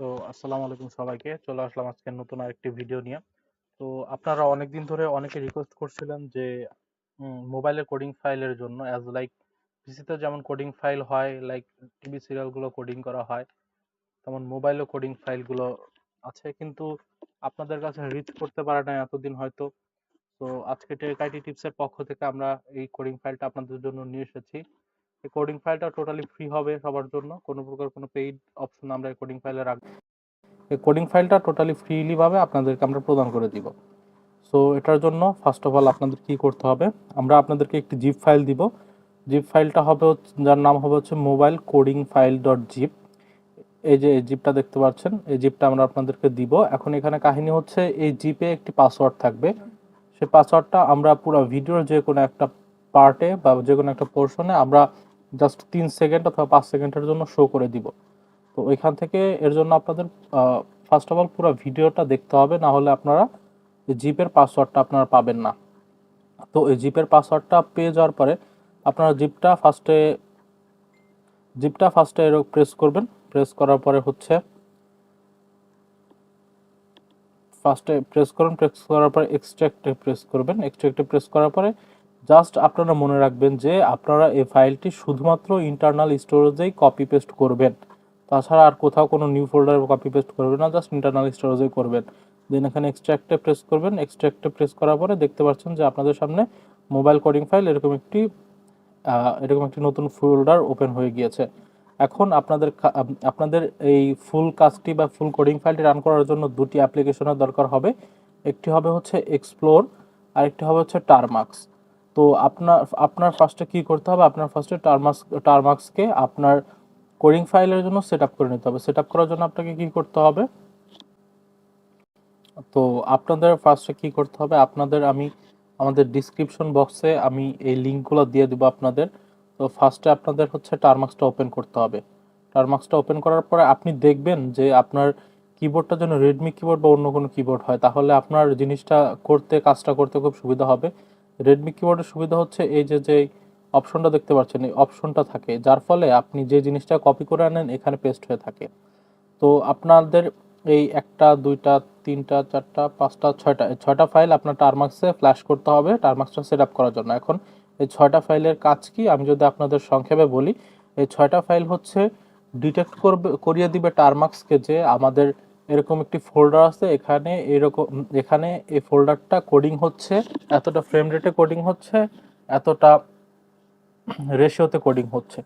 তো আসসালামু আলাইকুম সবাইকে। চলে আসলাম আজকে নতুন আরেকটি ভিডিও নিয়ে। তো আপনারা অনেকদিন ধরে অনেকে রিকোয়েস্ট করছিলেন যে মোবাইলের কোডিং ফাইলের জন্য অ্যাজ লাইক পিসিতে যেমন কোডিং ফাইল হয় লাইক টিভি সিরিয়ালগুলো কোডিং করা হয়, তেমন মোবাইলও কোডিং ফাইলগুলো আছে। কিন্তু আপনাদের কাছে রিচ করতে পারে না এতদিন হয়তো। তো আজকে টেক আইটি টিপসের পক্ষ থেকে আমরা এই কোডিং ফাইলটা আপনাদের জন্য নিয়ে এসেছি। এই কোডিং ফাইলটা টোটালি ফ্রি হবে সবার জন্য। কোনো প্রকার কোনো পেইড অপশন আমরা এই কোডিং ফাইলে রাখব এই কোডিং ফাইলটা টোটালি ফ্রিলি ভাবে আপনাদেরকে আমরা প্রদান করে দিব। সো এটার জন্য ফার্স্ট অফ অল আপনাদের কি করতে হবে? আমরা আপনাদেরকে একটি জিপ ফাইল দিব। জিপ ফাইলটা হবে যার নাম হবে হচ্ছে mobile coding file dot zip এই যে এই জিপটা দেখতে পাচ্ছেন, এই জিপটা আমরা আপনাদেরকে দিব। এখন এখানে কাহিনী হচ্ছে, এই জিপে একটি পাসওয়ার্ড থাকবে। সেই পাসওয়ার্ডটা আমরা পুরো ভিডিওর যে কোনো একটা পার্টে বা যে কোনো একটা পোর্শনে আমরা জাস্ট তিন সেকেন্ড অথবা পাঁচ সেকেন্ডের জন্য শো করে দিব। তো ওইখান থেকে এর জন্য আপনাদের ফার্স্ট অফ অল পুরো ভিডিওটা দেখতে হবে, না হলে আপনারা জিপের পাসওয়ার্ডটা আপনারা পাবেন না। তো এই জিপের পাসওয়ার্ডটা পেয়ে যাওয়ার পরে আপনারা জিপটা ফার্স্টে জিপটা ফার্স্টে এরকম প্রেস করবেন। প্রেস করার পরে হচ্ছে ফার্স্টে প্রেস করুন। প্রেস করার পরে এক্সট্রাক্টে প্রেস করবেন। এক্সট্রাক্টে প্রেস করার পরে জাস্ট আপনারা মনে রাখবেন যে আপনারা এই ফাইলটি শুধুমাত্র ইন্টারনাল স্টোরেজেই কপি পেস্ট করবেন। তাছাড়া আর কোথাও কোনো নিউ ফোল্ডারে কপি পেস্ট করবেন না, জাস্ট ইন্টারনাল স্টোরেজেই করবেন। দেন এখানে এক্সট্রাক্টে প্রেস করবেন। এক্সট্রাক্টে প্রেস করার পরে দেখতে পাচ্ছেন যে আপনাদের সামনে মোবাইল কোডিং ফাইল এরকম একটি এরকম একটি নতুন ফোল্ডার ওপেন হয়ে গিয়েছে। এখন আপনাদের আপনাদের এই ফুল কাজটি বা ফুল কোডিং ফাইলটি রান করার জন্য দুটি অ্যাপ্লিকেশনের দরকার হবে। একটি হবে হচ্ছে এক্সপ্লোর আরেকটি হবে হচ্ছে টারমাক্স তো আপনার আপনার ফার্স্টে কি করতে হবে? আপনার ফার্স্টে টারমাক্স টারমাক্সকে আপনার কোডিং ফাইলের জন্য সেট আপ করে নিতে হবে। সেট আপ করার জন্য আপনাকে কি করতে হবে? তো আপনাদের ফার্স্টে কি করতে হবে? আপনাদের আমি, আমাদের ডিসক্রিপশন বক্সে আমি এই লিঙ্কগুলো দিয়ে দেবো আপনাদের। তো ফার্স্টে আপনাদের হচ্ছে টারমাক্সটা ওপেন করতে হবে। টারমাক্সটা ওপেন করার পরে আপনি দেখবেন যে আপনার কিবোর্ডটা যেন রেডমি কিবোর্ড বা অন্য কোনো কিবোর্ড হয়, তাহলে আপনার জিনিসটা করতে, কাজটা করতে খুব সুবিধা হবে। রেডমি কিবোর্ডের সুবিধা হচ্ছে এই যে যে অপশনটা দেখতে পাচ্ছেন, এই অপশনটা থাকে, যার ফলে আপনি যে জিনিসটা কপি করে আনেন, এখানে পেস্ট হয়ে থাকে। তো আপনাদের এই একটা, দুইটা, তিনটা, চারটা, পাঁচটা, ছয়টা ছয়টা ফাইল আপনার টারমাক্সে ফ্ল্যাশ করতে হবে টারমাক্সটা সেট আপ করার জন্য। এখন এই ছয়টা ফাইলের কাজ কি? আমি যদি আপনাদের সংক্ষেপে বলি, এই ছয়টা ফাইল হচ্ছে ডিটেক্ট করবে, করিয়ে দিবে টারমাক্সকে যে আমাদের এরকম একটি ফোল্ডার আছে, এখানে এরকম, এখানে এই ফোল্ডারটা কোডিং হচ্ছে, এতটা ফ্রেম রেটে কোডিং হচ্ছে, এতটা রেশিওতে কোডিং হচ্ছে।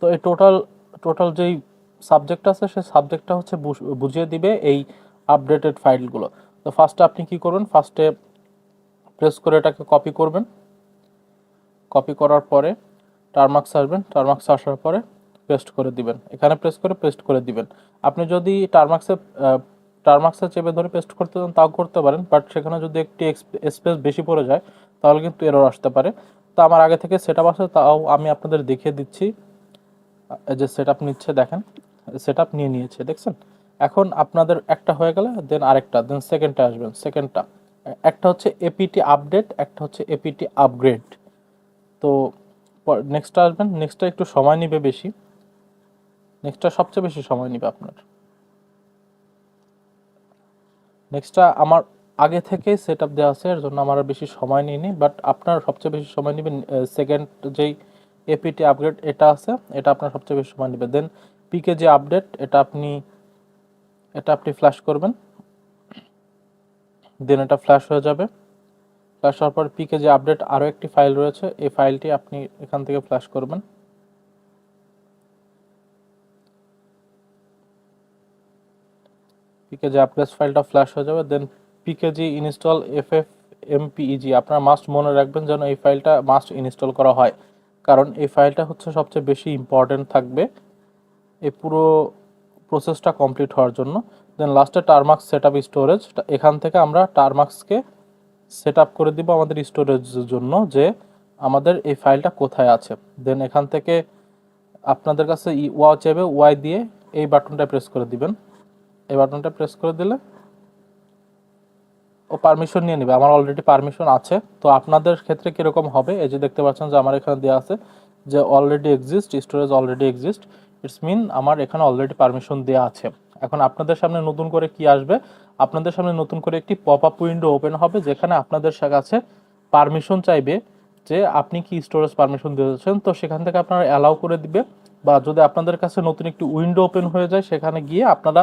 তো এই টোটাল টোটাল যেই সাবজেক্ট আছে, সেই সাবজেক্টটা হচ্ছে বুঝ- বুঝিয়ে দিবে এই আপডেটেড ফাইলগুলো তো ফার্স্টে আপনি কি করবেন? ফার্স্টে প্রেস করে এটাকে কপি করবেন। কপি করার পরে টারমার্কস আসবেন টারমার্কস আসার পরে পেস্ট করে দিবেন। এখানে প্রেস করে পেস্ট করে দিবেন। আপনি যদি টারমার্কসে টারমার্কসে চেপে ধরে পেস্ট করতে চান, তাও করতে পারেন। বাট সেখানে যদি একটি স্পেস বেশি পড়ে যায়, তাহলে কিন্তু এরর আসতে পারে। তো আমার আগে থেকে সেট আছে, তাও আমি আপনাদের দেখিয়ে দিচ্ছি। যে সেট আপ নিচ্ছে, দেখেন। সেট আপ নিয়ে নিয়েছে, দেখছেন? এখন আপনাদের একটা হয়ে গেলে দেন আরেকটা দেন সেকেন্ডটা আসবেন সেকেন্ডটা একটা হচ্ছে এপিটি আপডেট একটা হচ্ছে এপিটি আপগ্রেড তো নেক্সটটা আসবেন। নেক্সটটা একটু সময় নেবে বেশি। নেক্সটটা সবচেয়ে বেশি সময় নেবে আপনার। নেক্সটটা আমার আগে থেকেই সেট আপ দেওয়া আছে, এর জন্য আমার বেশি সময় নিইনি বাট আপনার সবচেয়ে বেশি সময় নেবেন সেকেন্ড যেই এপিটি আপগ্রেড এটা আছে, এটা আপনার সবচেয়ে বেশি সময় নেবে। দেন পিকে যে আপডেট এটা আপনি এটা আপনি ফ্ল্যাশ করবেন। দেন এটা ফ্ল্যাশ হয়ে যাবে। ফ্ল্যাশ হওয়ার পর পিকে যে আপডেট আরও একটি ফাইল রয়েছে, এই ফাইলটি আপনি এখান থেকে ফ্ল্যাশ করবেন। পিকেজি আপডেট ফাইলটা ফ্ল্যাশ হয়ে যাবে then PKG install F F MPEG আপনারা মাস্ট মনে রাখবেন যেন এই ফাইলটা মাস্ট ইনস্টল করা হয়, কারণ এই ফাইলটা হচ্ছে সবচেয়ে বেশি ইম্পর্টেন্ট থাকবে এই পুরো প্রসেসটা কমপ্লিট হওয়ার জন্য। দেন লাস্টে টারমাক্স সেট আপ স্টোরেজ এখান থেকে আমরা টারমাক্সকে সেট আপ করে দিব আমাদের স্টোরেজের জন্য যে আমাদের এই ফাইলটা কোথায় আছে। দেন এখান থেকে আপনাদের কাছে ওয়া চাইবে ওয়াই দিয়ে এই বাটনটা প্রেস করে দিবেন। এই বাটনটা প্রেস করে দিলে ও পারমিশন নিয়ে নেবে। আমার অলরেডি পারমিশন আছে। তো আপনাদের ক্ষেত্রে কীরকম হবে? এই যে দেখতে পাচ্ছেন যে আমার এখানে দেওয়া আছে যে already exist storage already exist it's mean আমার এখানে অলরেডি পারমিশন দেওয়া আছে। এখন আপনাদের সামনে নতুন করে কি আসবে? আপনাদের সামনে নতুন করে একটি পপ আপ উইন্ডো ওপেন হবে, যেখানে আপনাদের কাছে পারমিশন চাইবে যে আপনি কি স্টোরেজ পারমিশন দিয়েছেন। তো সেখান থেকে আপনারা অ্যালাউ করে দিবে। বা যদি আপনাদের কাছে নতুন একটি উইন্ডো ওপেন হয়ে যায়, সেখানে গিয়ে আপনারা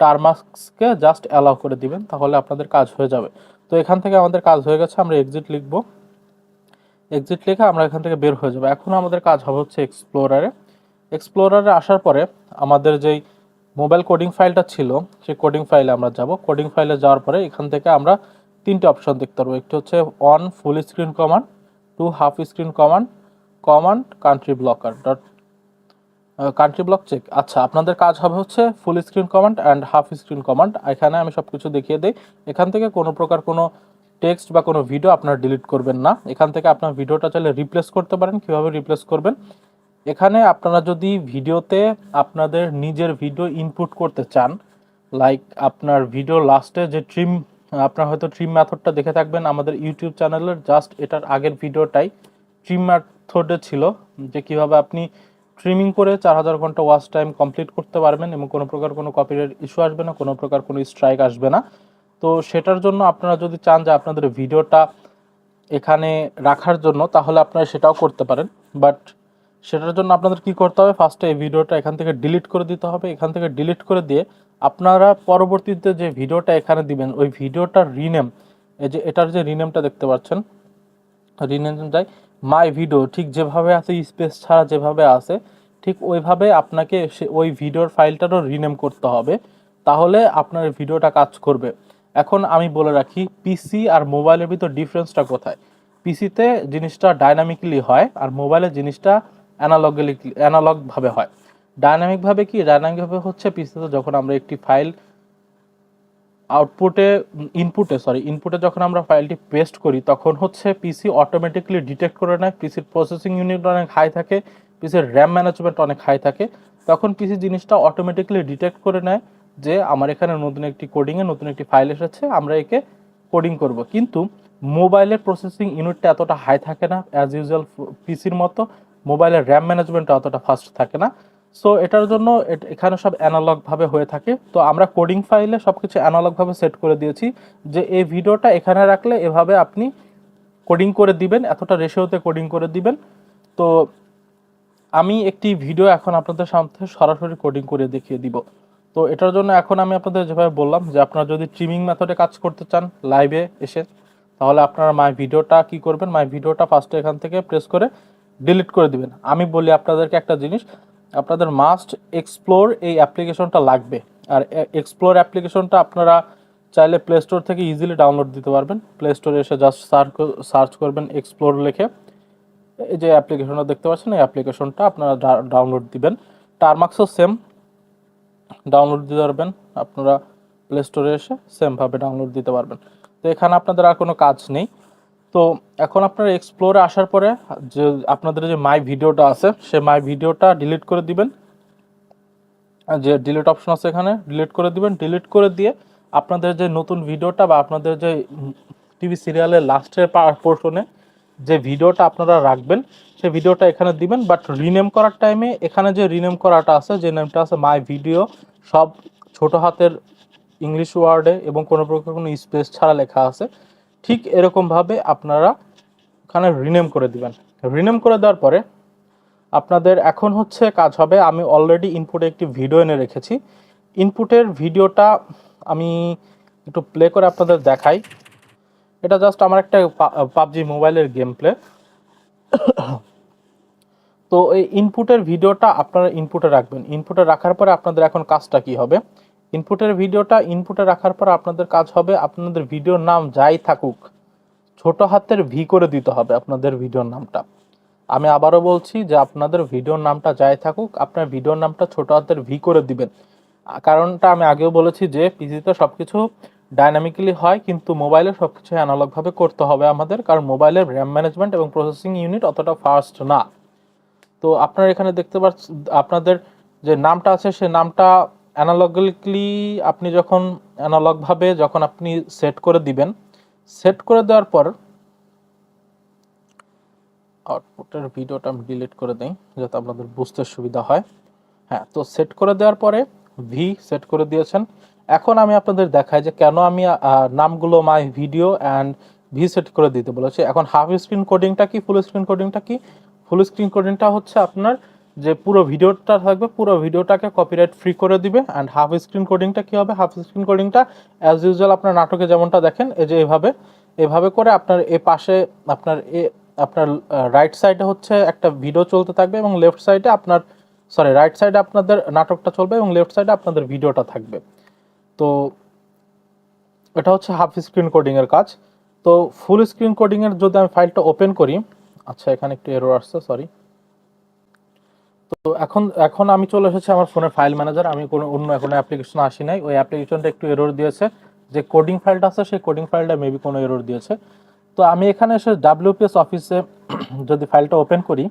টারমাস্ককে জাস্ট অ্যালাউ করে দিবেন, তাহলে আপনাদের কাজ হয়ে যাবে। তো এখান থেকে আমাদের কাজ হয়ে গেছে, আমরা এক্সিট লিখব। এক্সিট লিখে আমরা এখান থেকে বের হয়ে যাব। এখন আমাদের কাজ হবে হচ্ছে এক্সপ্লোরারে এক্সপ্লোরারে আসার পরে আমাদের যেই মোবাইল কোডিং ফাইলটা ছিল, সেই কোডিং ফাইলে আমরা যাব। কোডিং ফাইলে যাওয়ার পরে এখান থেকে আমরা তিনটে অপশন দেখতে পারব। একটি হচ্ছে on full screen command to half screen command command country blocker dot country block check আচ্ছা আপনাদের কাজ হবে হচ্ছে full screen command and half screen command এখানে আমি সব কিছু দেখিয়ে দিই। এখান থেকে কোনো প্রকার কোনো টেক্সট বা কোনো ভিডিও আপনারা ডিলিট করবেন না। এখান থেকে আপনার ভিডিওটা চাইলে রিপ্লেস করতে পারেন। কীভাবে রিপ্লেস করবেন? এখানে আপনারা যদি ভিডিওতে আপনাদের নিজের ভিডিও ইনপুট করতে চান লাইক আপনার ভিডিও লাস্টে যে ট্রিম আপনার হয়তো ট্রিম মেথডটা দেখে থাকবেন আমাদের ইউটিউব চ্যানেলের জাস্ট এটার আগের ভিডিওটাই ট্রিম মেথডে ছিল, যে কীভাবে আপনি ট্রিমিং করে চার হাজার ঘণ্টা ওয়াচ টাইম কমপ্লিট করতে পারবেন এবং কোনো প্রকার কোনো কপিরাইট ইস্যু আসবে না, কোনো প্রকার কোনো স্ট্রাইক আসবে না। তো সেটার জন্য আপনারা যদি চান যে আপনাদের ভিডিওটা এখানে রাখার জন্য, তাহলে আপনারা সেটাও করতে পারেন। বাট সেটার জন্য আপনাদের কি করতে হবে? ফার্স্টে এই ভিডিওটা এখান থেকে ডিলিট করে দিতে হবে। এখান থেকে ডিলিট করে দিয়ে আপনারা পরবর্তীতে যে ভিডিওটা এখানে দিবেন, ওই ভিডিওটার রিনেম এই যে এটার যে রিনেমটা দেখতে পাচ্ছেন রিনেম যায় মাই ভিডিও ঠিক যেভাবে আছে স্পেস ছাড়া যেভাবে আছে, ঠিক ওইভাবে আপনাকে ওই ভিডিওর ফাইলটারও রিনেম করতে হবে। তাহলে আপনার ভিডিওটা কাজ করবে। এখন আমি বলে রাখি পিসি আর মোবাইলের ভিতর ডিফারেন্সটা কোথায়? পিসিতে জিনিসটা ডাইনামিক্যালি হয় আর মোবাইলে জিনিসটা অ্যানালগলি অ্যানালগভাবে হয়। ডাইনামিকভাবে কি? ডাইনামিকভাবে হচ্ছে পিসিতে যখন আমরা একটি ফাইল আউটপুটে ইনপুটে সরি ইনপুটে যখন আমরা ফাইলটি পেস্ট করি, তখন হচ্ছে পিসি অটোমেটিকলি ডিটেক্ট করে নেয়। পিসির প্রসেসিং ইউনিট অনেক হাই থাকে পিসির র্যাম ম্যানেজমেন্ট অনেক হাই থাকে। তখন পিসি জিনিসটা অটোমেটিকলি ডিটেক্ট করে নেয় যে আমার এখানে নতুন একটি কোডিংয়ে নতুন একটি ফাইল এসেছে, আমরা একে কোডিং করব। কিন্তু মোবাইলের প্রসেসিং ইউনিটটা এতটা হাই থাকে না অ্যাজ ইউজুয়াল পিসির মতো। মোবাইলের র্যাম ম্যানেজমেন্টটা অতটা ফাস্ট থাকে না। সো এটার জন্য এখানে সব অ্যানালগভাবে হয়ে থাকে। তো আমরা কোডিং ফাইলে সব কিছু অ্যানালগভাবে সেট করে দিয়েছি যে এই ভিডিওটা এখানে রাখলে এভাবে আপনি কোডিং করে দিবেন, এতটা রেশিওতে কোডিং করে দিবেন। তো আমি একটি ভিডিও এখন আপনাদের সামনে সরাসরি কোডিং করে দেখিয়ে দিব। তো এটার জন্য এখন আমি আপনাদের যেভাবে বললাম যে আপনারা যদি ট্রিমিং মেথডে কাজ করতে চান লাইভে এসে, তাহলে আপনারা মাই ভিডিওটা কি করবেন? মাই ভিডিওটা ফার্স্টে এখান থেকে প্রেস করে ডিলিট করে দিবেন। আমি বলি আপনাদেরকে একটা জিনিস আপনাদের মাস্ট এক্সপ্লোর এই অ্যাপ্লিকেশনটা লাগবে। আর এক্সপ্লোর অ্যাপ্লিকেশনটা আপনারা চাইলে প্লে স্টোর থেকে ইজিলি ডাউনলোড দিতে পারবেন। প্লে স্টোরে এসে জাস্ট সার্চ সার্চ করবেন এক্সপ্লোর লিখে। এই যে অ্যাপ্লিকেশনটা দেখতে পাচ্ছেন, এই অ্যাপ্লিকেশনটা আপনারা ডাউনলোড দিবেন। টারমাক্সও সেম ডাউনলোড দিতে পারবেন। আপনারা প্লে স্টোরে এসে সেমভাবে ডাউনলোড দিতে পারবেন। তো এখানে আপনাদের আর কোনো কাজ নেই। তো এখন আপনারা এক্সপ্লোরে আসার পরে যে আপনাদের যে মাই ভিডিওটা আছে, সে মাই ভিডিওটা ডিলিট করে দিবেন। যে ডিলিট অপশন আছে এখানে ডিলিট করে দিবেন। ডিলিট করে দিয়ে আপনাদের যে নতুন ভিডিওটা বা আপনাদের যে টিভি সিরিয়ালের লাস্টের পোর্শনে যে ভিডিওটা আপনারা রাখবেন সেই ভিডিওটা এখানে দিবেন। বাট রিনেম করার টাইমে এখানে যে রিনেম করাটা আছে, যে নেমটা আছে মাই ভিডিও সব ছোট হাতের ইংলিশ ওয়ার্ডে এবং কোনো প্রকার কোনো স্পেস ছাড়া লেখা আছে। ঠিক এরকমভাবে আপনারা এখানে রিনেম করে দিবেন। রিনেম করে দেওয়ার পরে আপনাদের এখন হচ্ছে কাজ হবে, আমি অলরেডি ইনপুটে একটি ভিডিও এনে রেখেছি। ইনপুটের ভিডিওটা আমি একটু প্লে করে আপনাদের দেখাই। এটা জাস্ট আমার একটা পাবজি মোবাইলের গেম প্লে তো এই ইনপুটের ভিডিওটা আপনারা ইনপুটে রাখবেন। ইনপুটে রাখার পরে আপনাদের এখন কাজটা কি হবে? ইনপুটের ভিডিওটা ইনপুটে রাখার পর আপনাদের কাজ হবে, আপনাদের ভিডিওর নাম যাই থাকুক, ছোট হাতের ভি করে দিতে হবে আপনাদের ভিডিওর নামটা। আমি আবারও বলছি যে আপনাদের ভিডিওর নামটা যাই থাকুক, আপনার ভিডিওর নামটা ছোট হাতের ভি করে দিবেন। কারণটা আমি আগেও বলেছি যে পিজিতে সব কিছু ডাইনামিক্যালি হয়, কিন্তু মোবাইলে সব কিছু অ্যানালগভাবে করতে হবে আমাদের, কারণ মোবাইলের র্যাম ম্যানেজমেন্ট এবং প্রসেসিং ইউনিট অতটা ফাস্ট না। তো আপনারা এখানে দেখতে পাচ্ছেন আপনাদের যে নামটা আছে, সে নামটা অ্যানালগিকলি আপনি যখন অ্যানালগভাবে যখন আপনি সেট করে দিবেন সেট করে দেওয়ার পর আউটপুটের ভিডিওটা আমি ডিলিট করে দিই, যাতে আপনাদের বুঝতে সুবিধা হয়। হ্যাঁ তো সেট করে দেওয়ার পরে ভি সেট করে দিয়েছেন। এখন আমি আপনাদের দেখাই যে কেন আমি নামগুলো my video and V set করে দিতে বলেছি। এখন হাফ স্ক্রিন কোডিংটা কি ফুল স্ক্রিন কোডিংটা কি? ফুল স্ক্রিন কোডিংটা হচ্ছে আপনার যে পুরো ভিডিওটা থাকবে, পুরো ভিডিওটাকে কপিরাইট ফ্রি করে দিবে অ্যান্ড হাফ স্ক্রিন কোডিংটা কী হবে? হাফ স্ক্রিন কোডিংটা অ্যাজ ইউজুয়াল আপনার নাটকে যেমনটা দেখেন, এই যে এভাবে এভাবে করে আপনার এ পাশে আপনার এ, আপনার রাইট সাইডে হচ্ছে একটা ভিডিও চলতে থাকবে এবং লেফট সাইডে আপনার সরি রাইট সাইডে আপনাদের নাটকটা চলবে এবং লেফট সাইডে আপনাদের ভিডিওটা থাকবে। তো এটা হচ্ছে হাফ স্ক্রিন কোডিংয়ের কাজ। তো ফুল স্ক্রিন কোডিংয়ের যদি আমি ফাইলটা ওপেন করি আচ্ছা এখানে একটু এরর আসছে সরি তো এখন এখন আমি চলে এসেছি আমার ফোনের ফাইল ম্যানেজার আমি কোনো, অন্য কোনো অ্যাপ্লিকেশন আসি নাই। ওই অ্যাপ্লিকেশনটা একটু এরর দিয়েছে। যে কোডিং ফাইলটা আছে, সেই কোডিং ফাইলটা মেবি কোনো এরর দিয়েছে। তো আমি এখানে এসে ডাব্লিউপিএস অফিসে যদি ফাইলটা ওপেন করি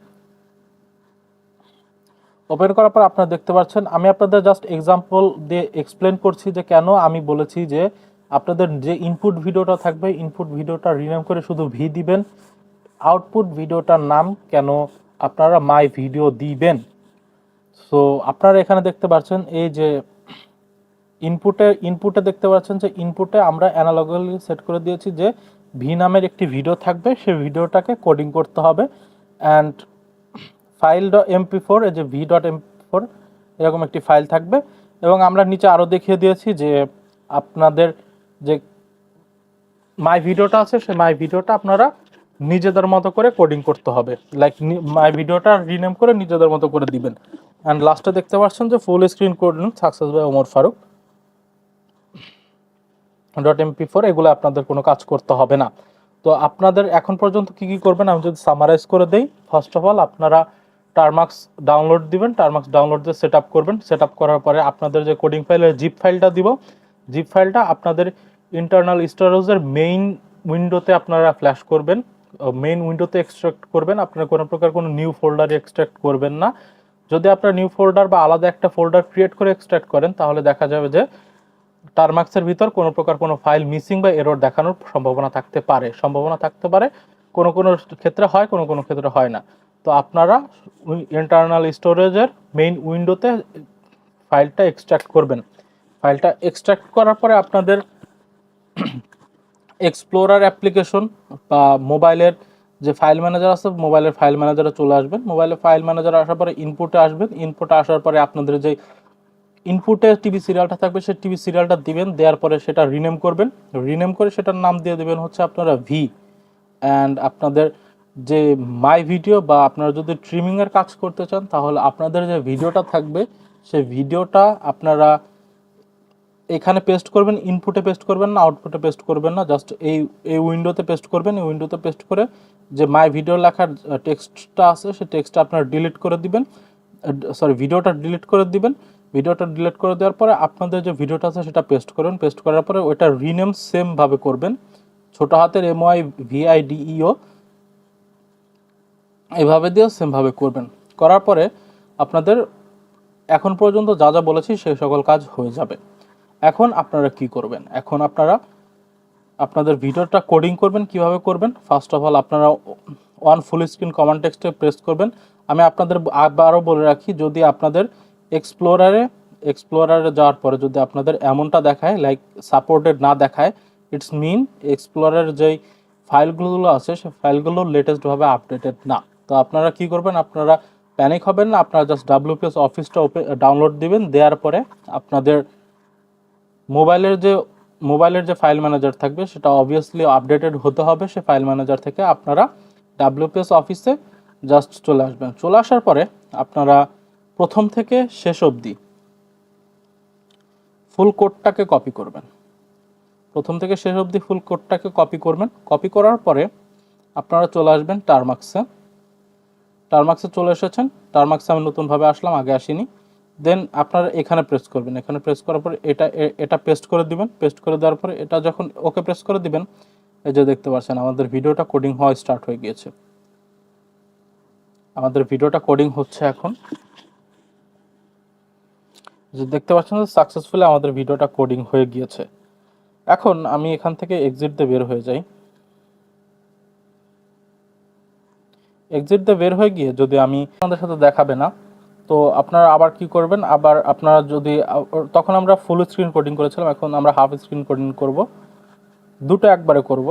ওপেন করার পর আপনারা দেখতে পাচ্ছেন, আমি আপনাদের জাস্ট এক্সাম্পল দিয়ে এক্সপ্লেন করছি যে কেন আমি বলেছি যে আপনাদের যে ইনপুট ভিডিওটা থাকবে ইনপুট ভিডিওটা রিনেম করে শুধু ভি দিবেন। আউটপুট ভিডিওটার নাম কেন আপনারা মাই ভিডিও দিবেন? সো আপনারা এখানে দেখতে পাচ্ছেন এই যে ইনপুটে ইনপুটে দেখতে পাচ্ছেন যে ইনপুটে আমরা অ্যানালগালি সেট করে দিয়েছি যে ভি নামের একটি ভিডিও থাকবে, সেই ভিডিওটাকে কোডিং করতে হবে। And file dot MP four এই যে ভি ডট এমপি ফোর এরকম একটি ফাইল থাকবে। এবং আমরা নিচে আরও দেখিয়ে দিয়েছি যে আপনাদের যে মাই ভিডিওটা আছে, সেই মাই ভিডিওটা আপনারা নিজেদের মতো করে কোডিং করতে হবে। লাইক মাই ভিডিওটা রিনেম করে নিজেদের মতো করে দিবেন। অ্যান্ড লাস্টে দেখতে পাচ্ছেন যে full screen coding success by Omar Faruk dot MP four এগুলো আপনাদের কোনো কাজ করতে হবে না। তো আপনাদের এখন পর্যন্ত কি কি করবেন, আমি যদি সামারাইজ করে দেই। ফার্স্ট অফ অল আপনারা টারমাক্স ডাউনলোড দিবেন টারমাক্স ডাউনলোড দিয়ে সেট করবেন। সেট করার পরে আপনাদের যে কোডিং ফাইলের জিপ ফাইলটা দিব। জিপ ফাইলটা আপনাদের ইন্টারনাল স্টোরেজের মেইন উইন্ডোতে আপনারা ফ্ল্যাশ করবেন। মেইন উইন্ডোতে এক্সট্রাক্ট করবেন। আপনারা কোনো প্রকার কোনো নিউ ফোল্ডারে এক্সট্রাক্ট করবেন না। যদি আপনারা নিউ ফোল্ডার বা আলাদা একটা ফোল্ডার ক্রিয়েট করে এক্সট্রাক্ট করেন, তাহলে দেখা যাবে যে টারমাক্সের ভিতর কোনো প্রকার কোনো ফাইল মিসিং বা এরর দেখানোর সম্ভাবনা থাকতে পারে। সম্ভাবনা থাকতে পারে, কোনো কোনো ক্ষেত্রে হয়, কোনো কোনো ক্ষেত্রে হয় না। তো আপনারা ইন্টারনাল স্টোরেজের মেইন উইন্ডোতে ফাইলটা এক্সট্রাক্ট করবেন। ফাইলটা এক্সট্রাক্ট করার পরে আপনাদের এক্সপ্লোরার অ্যাপ্লিকেশন বা মোবাইলের যে ফাইল ম্যানেজার আছে মোবাইলের ফাইল ম্যানেজারে চলে আসবেন। মোবাইলের ফাইল ম্যানেজার আসার পরে ইনপুটে আসবেন। ইনপুটে আসার পরে আপনাদের যে ইনপুটে টিভি সিরিয়ালটা থাকবে, সেই টিভি সিরিয়ালটা দিবেন, দেওয়ার পরে সেটা রিনেম করবেন। রিনেম করে সেটার নাম দিয়ে দেবেন হচ্ছে আপনারা ভি অ্যান্ড আপনাদের যে মাই ভিডিও বা আপনারা যদি ট্রিমিংয়ের কাজ করতে চান, তাহলে আপনাদের যে ভিডিওটা থাকবে, সেই ভিডিওটা আপনারা এখানে পেস্ট করবেন ইনপুটে পেস্ট করবেন না আউটপুটে পেস্ট করবেন না জাস্ট এই এই উইন্ডোতে পেস্ট করবেন, এই উইন্ডোতে পেস্ট করে যে মাই ভিডিও লেখার টেক্সটটা আছে সেই টেক্সটটা আপনারা ডিলিট করে দিবেন সরি ভিডিওটা ডিলিট করে দিবেন ভিডিওটা ডিলিট করে দেওয়ার পরে আপনাদের যে ভিডিওটা আছে সেটা পেস্ট করবেন পেস্ট করার পরে ওইটা রিনেম সেমভাবে করবেন, ছোট হাতের এম ওয়াই ভিআইডিইও এভাবে দিয়ে সেমভাবে করবেন, করার পরে আপনাদের এখন পর্যন্ত যা যা বলেছি সেই সকল কাজ হয়ে যাবে। এখন আপনারা কি করবেন? এখন আপনারা আপনাদের ভিডিওটা কোডিং করবেন, কীভাবে করবেন? ফার্স্ট অফ অল আপনারা ওয়ান ফুল স্ক্রিন কমান্ড টেক্সটে প্রেস করবেন। আমি আপনাদের আবারও বলে রাখি, যদি আপনাদের এক্সপ্লোরারে এক্সপ্লোরারে যাওয়ার পরে যদি আপনাদের এমনটা দেখায় লাইক সাপোর্টেড না দেখায় ইটস মিন এক্সপ্লোরারের যেই ফাইলগুলো আছে সেই ফাইলগুলো লেটেস্টভাবে আপডেটেড না। তো আপনারা কি করবেন? আপনারা প্যানিক হবেন না, আপনারা জাস্ট ডাব্লিউপিএস অফিসটা ডাউনলোড দিবেন, দেওয়ার পরে আপনাদের মোবাইলের যে মোবাইলের যে ফাইল ম্যানেজার থাকবে, সেটা অবভিয়াসলি আপডেটেড হতে হবে। সে ফাইল ম্যানেজার থেকে আপনারা ডাব্লিউপিএস অফিসে জাস্ট চলে আসবেন। চলে আসার পরে আপনারা প্রথম থেকে শেষ অবধি ফুল কোডটাকে কপি করবেন। প্রথম থেকে শেষ অবধি ফুল কোডটাকে কপি করবেন। কপি করার পরে আপনারা চলে আসবেন টারমাক্সে টারমাক্সে চলে এসেছেন। টারমাক্সে আমি নতুনভাবে আসলাম, আগে আসিনি। দেন আপনারা এখানে প্রেস করবেন। এখানে প্রেস করার পরে এটা এটা পেস্ট করে দিবেন। পেস্ট করে দেওয়ার পরে এটা যখন ওকে প্রেস করে দিবেন, এই যে দেখতে পাচ্ছেন আমাদের ভিডিওটা কোডিং হওয়া স্টার্ট হয়ে গিয়েছে। আমাদের ভিডিওটা কোডিং হচ্ছে এখন। যে দেখতে পাচ্ছেন সাকসেসফুলি আমাদের ভিডিওটা কোডিং হয়ে গিয়েছে। এখন আমি এখান থেকে এক্সিট দিয়ে বের হয়ে যাই। এক্সিট দিয়ে বের হয়ে গিয়ে যদি আমি আপনাদের সাথে দেখাবে না তো আপনারা আবার কি করবেন? আবার আপনারা যদি, তখন আমরা ফুল স্ক্রিন কোডিং করেছিলাম, এখন আমরা হাফ স্ক্রিন কোডিং করব। দুটো একবারে করব।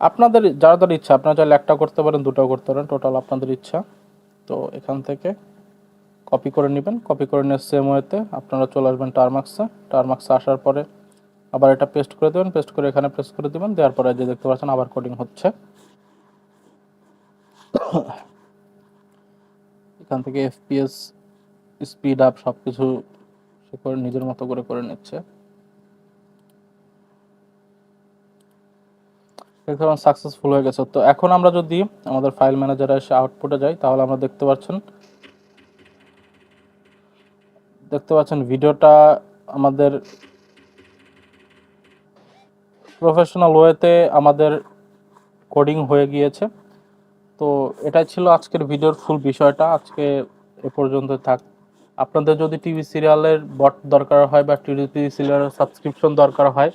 আপনাদের যারা যারা ইচ্ছা, আপনারা চাইলে একটা করতে পারেন দুটো করতে পারেন টোটাল আপনাদের ইচ্ছা। তো এখান থেকে কপি করে নেবেন কপি করে নিয়ে সেম ওয়েতে আপনারা চলে আসবেন টারমাক্সে টারমাক্সে আসার পরে আবার এটা পেস্ট করে দেবেন পেস্ট করে এখানে পেস্ট করে দেবেন, দেওয়ার পরে যে দেখতে পাচ্ছেন আবার কোডিং হচ্ছে। এখান থেকে এফপিএস স্পিড আপ সব কিছু সে করে নিজের মতো করে করে নিচ্ছে। সাকসেসফুল হয়ে গেছে। তো এখন আমরা যদি আমাদের ফাইল ম্যানেজারে এসে আউটপুটে যাই, তাহলে আমরা দেখতে পাচ্ছেন দেখতে পাচ্ছেন ভিডিওটা আমাদের প্রফেশনাল ওয়েতে আমাদের কোডিং হয়ে গিয়েছে। তো এটাই ছিল আজকের ভিডিওর ফুল বিষয়টা। আজকে এ পর্যন্ত থাক। আপনাদের যদি টিভি সিরিয়ালের বট দরকার হয় বা টিভি সিরিয়ালের সাবস্ক্রিপশন দরকার হয়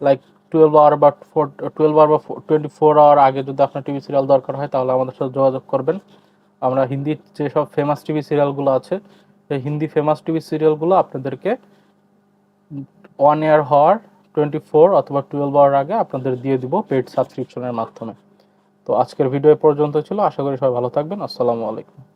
লাইক টুয়েলভ আওয়ার বা ফোর টুয়েলভ আওয়ার বা টোয়েন্টি ফোর আওয়ার আগে যদি আপনার টিভি সিরিয়াল দরকার হয়, তাহলে আমাদের সাথে যোগাযোগ করবেন। আমরা হিন্দি যেসব ফেমাস টিভি সিরিয়ালগুলো আছে, সেই হিন্দি ফেমাস টিভি সিরিয়ালগুলো আপনাদেরকে ওয়ান ইয়ার হওয়ার টোয়েন্টি ফোর অথবা টুয়েলভ আওয়ার আগে আপনাদের দিয়ে দিব পেড সাবস্ক্রিপশনের মাধ্যমে। তো আজকের ভিডিও পর্যন্ত ছিল। আশা করি সবাই ভালো থাকবেন। আসসালামু আলাইকুম।